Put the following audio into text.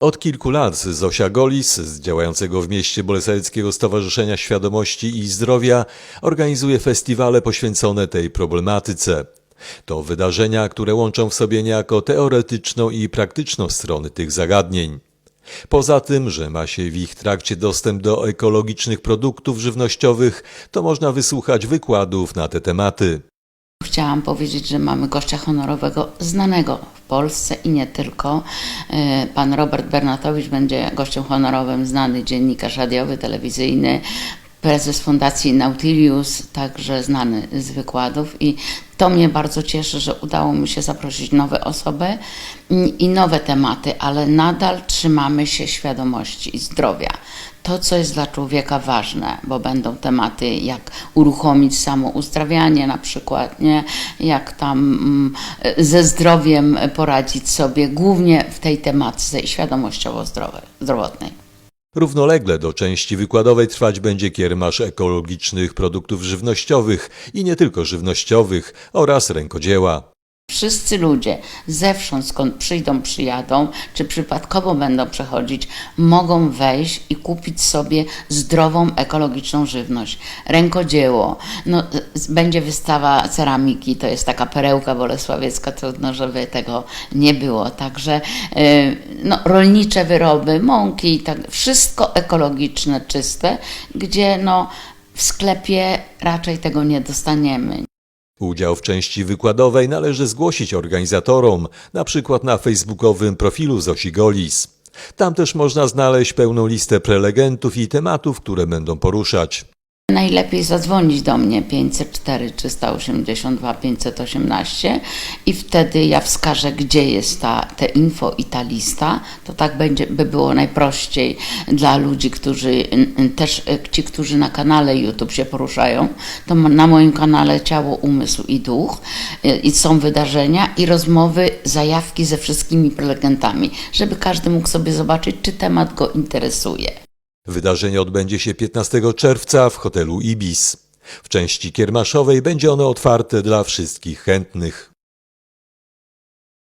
Od kilku lat Zosia Golis z działającego w mieście Bolesławeckiego Stowarzyszenia Świadomości i Zdrowia organizuje festiwale poświęcone tej problematyce. To wydarzenia, które łączą w sobie niejako teoretyczną i praktyczną strony tych zagadnień. Poza tym, że ma się w ich trakcie dostęp do ekologicznych produktów żywnościowych, to można wysłuchać wykładów na te tematy. Chciałam powiedzieć, że mamy gościa honorowego znanego w Polsce i nie tylko. E, Pan Robert Bernatowicz będzie gościem honorowym, znany dziennikarz radiowy, telewizyjny, prezes Fundacji Nautilius, także znany z wykładów i to mnie bardzo cieszy, że udało mi się zaprosić nowe osoby i nowe tematy, ale nadal trzymamy się świadomości i zdrowia. To, co jest dla człowieka ważne, bo będą tematy jak uruchomić samo uzdrawianie na przykład, nie? jak tam mm, ze zdrowiem poradzić sobie, głównie w tej tematyce świadomościowo zdrowej, zdrowotnej. Równolegle do części wykładowej trwać będzie kiermasz ekologicznych produktów żywnościowych i nie tylko żywnościowych oraz rękodzieła. Wszyscy ludzie zewsząd, skąd przyjdą, przyjadą, czy przypadkowo będą przechodzić, mogą wejść i kupić sobie zdrową, ekologiczną żywność. Rękodzieło, no, będzie wystawa ceramiki, to jest taka perełka bolesławiecka, trudno, żeby tego nie było. Także y, no, rolnicze wyroby, mąki, tak, wszystko ekologiczne, czyste, gdzie no, w sklepie raczej tego nie dostaniemy. Udział w części wykładowej należy zgłosić organizatorom, na przykład na facebookowym profilu Zosi Golis. Tam też można znaleźć pełną listę prelegentów i tematów, które będą poruszać. Najlepiej zadzwonić do mnie 504 382 518 i wtedy ja wskażę, gdzie jest ta, te info i ta lista. To tak będzie, by było najprościej dla ludzi, którzy też e, ci, którzy na kanale YouTube się poruszają. To na moim kanale Ciało, Umysł i Duch e, i są wydarzenia i rozmowy, zajawki ze wszystkimi prelegentami, żeby każdy mógł sobie zobaczyć, czy temat go interesuje. Wydarzenie odbędzie się 15 czerwca w hotelu Ibis. W części kiermaszowej będzie ono otwarte dla wszystkich chętnych.